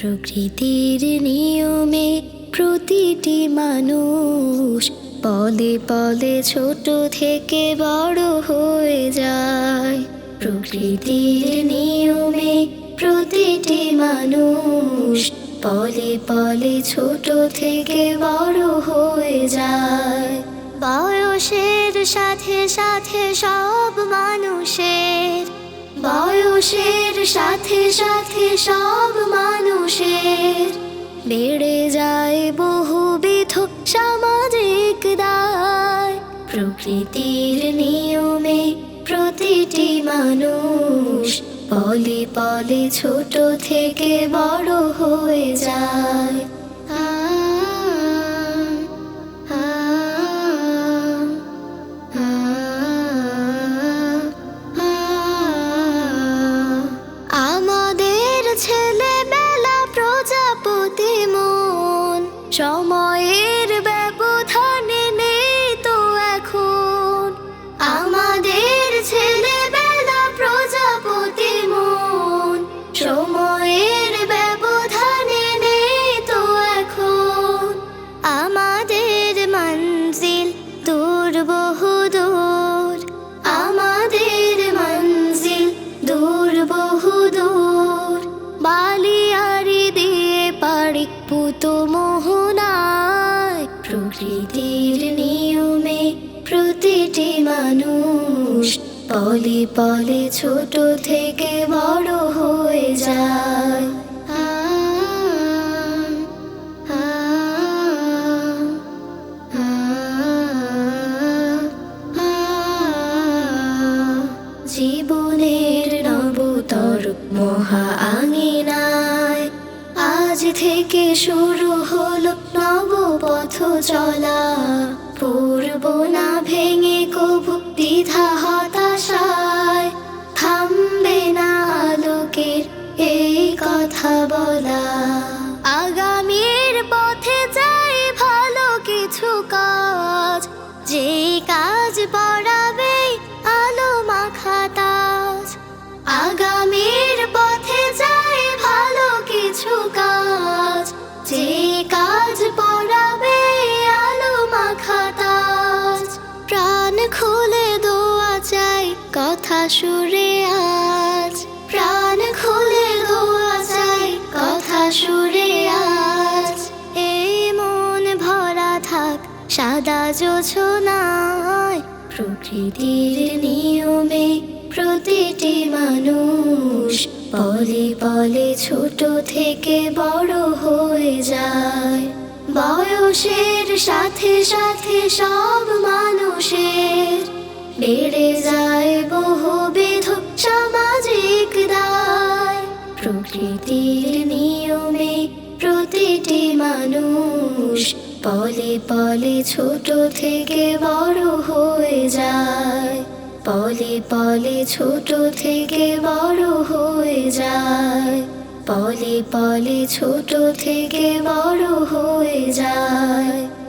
প্রকৃতির নিয়মে প্রতিটি মানুষ পদে পদে ছোট থেকে বড় হয়ে যায়। প্রকৃতির নিয়মে প্রতিটি মানুষ পলে পলে ছোট থেকে বড় হয়ে যায়। বয়সের সাথে সাথে সব মানুষের বয়সের সাথে সাথে সব মানুষের বেড়ে যায় বহুবিধ সামাজিক দায়। প্রকৃতির নিয়মে প্রতিটি মানুষ পলে পলে ছোট থেকে বড় হয়ে যায়। মন সময়ের মানুষ পলে পলে ছোট থেকে বড় হয়ে যায়। জীবনের নবতর মহা আঙিনায় আজ থেকে শুরু হলো নব পথ চলা। পূর্ব না ভেঙে দ্বিধা হতাশায় থামবে না আলোকের এই কথা বলা। আগামীর পথে চাই ভালো কিছু কাজ যে কাজ পড়াবে কথা সুরে আজ, প্রাণ খুলে দোয়া চাই, কথা সুরে আজ। এই মন ভরা থাক, সাদা যোছনায়, প্রকৃতির নিয়মে প্রতিটি মানুষ পলে পলে ছোট থেকে বড় হয়ে যায়। বয়সের সাথে সাথে সব মানুষের বেড়ে যায় বহুবিধ সামাজিক দায়। প্রকৃতির নিয়মে প্রতিটি মানুষ পলে পলে ছোট থেকে বড় হয়ে যায়। পলে পলে ছোট থেকে বড় হয়ে যায়। পলে পলে ছোট থেকে বড় হয়ে যায়।